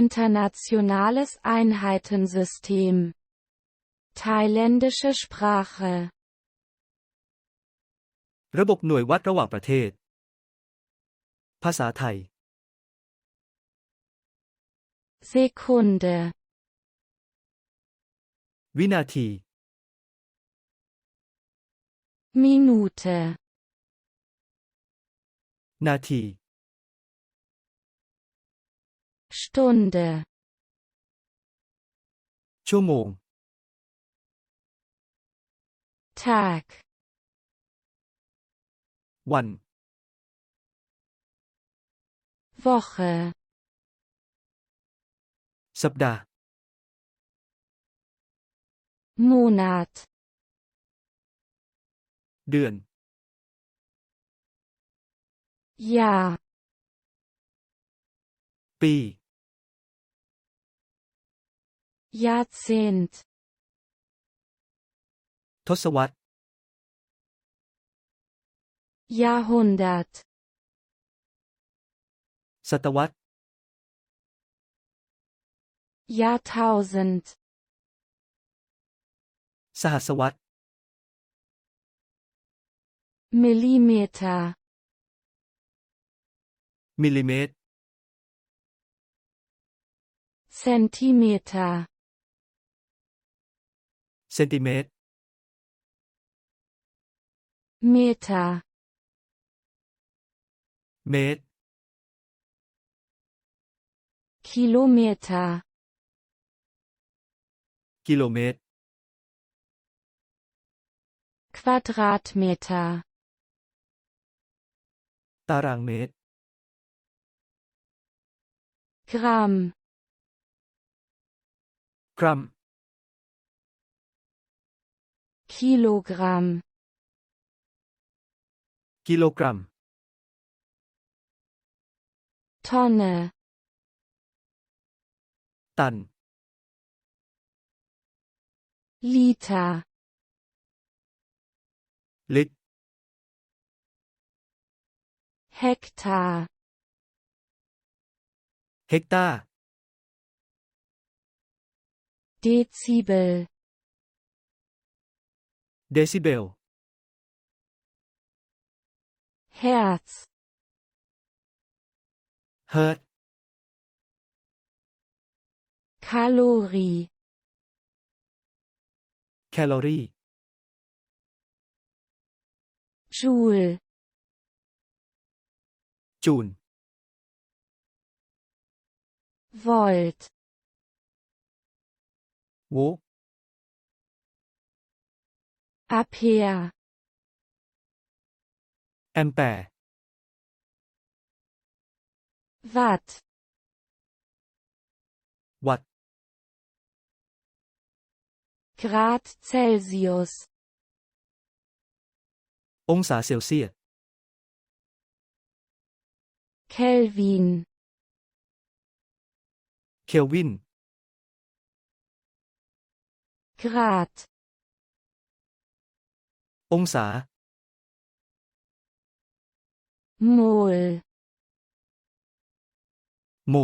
Internationales Einheitensystem Thailändische Sprache ระบบหน่วยวัดระหว่างประเทศ ภาษาไทย Sekunde วินาที Minute นาที Stunde ชั่วโมง Tag วัน Woche สัปดาห์ Monat เดือน Jahr ปี Jahrzehnt ทศวรรษ Jahrhundert ศตวรรษ Jahrtausend สหัสวรรษ Millimeter มิลลิเมตร Zentimeter เ ซนติเมตร Meter เมตร Kilometer กิโลเมตร Quadratmeter ตารางเมตร Gramm กรัม Kilogramm. Kilogramm. Tonne. Dann. Liter. Lit. Hektar. Hektar. Dezibel. Decibel. Herz Herz Kalorie. Kalorie. Joule. Joule. Volt. Wo ว Ampere แอมแปร์ Watt วัตต์ Grad Celsius องศาเซลเซียส Kelvin เคลวิน Grad องศา Mol โม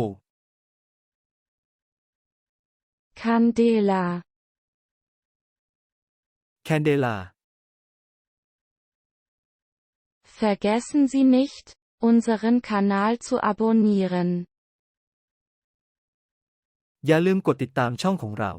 Candela แคนเดลา Vergessen Sie nicht, unseren Kanal zu abonnieren. อย่าลืมกดติดตามช่องของเรา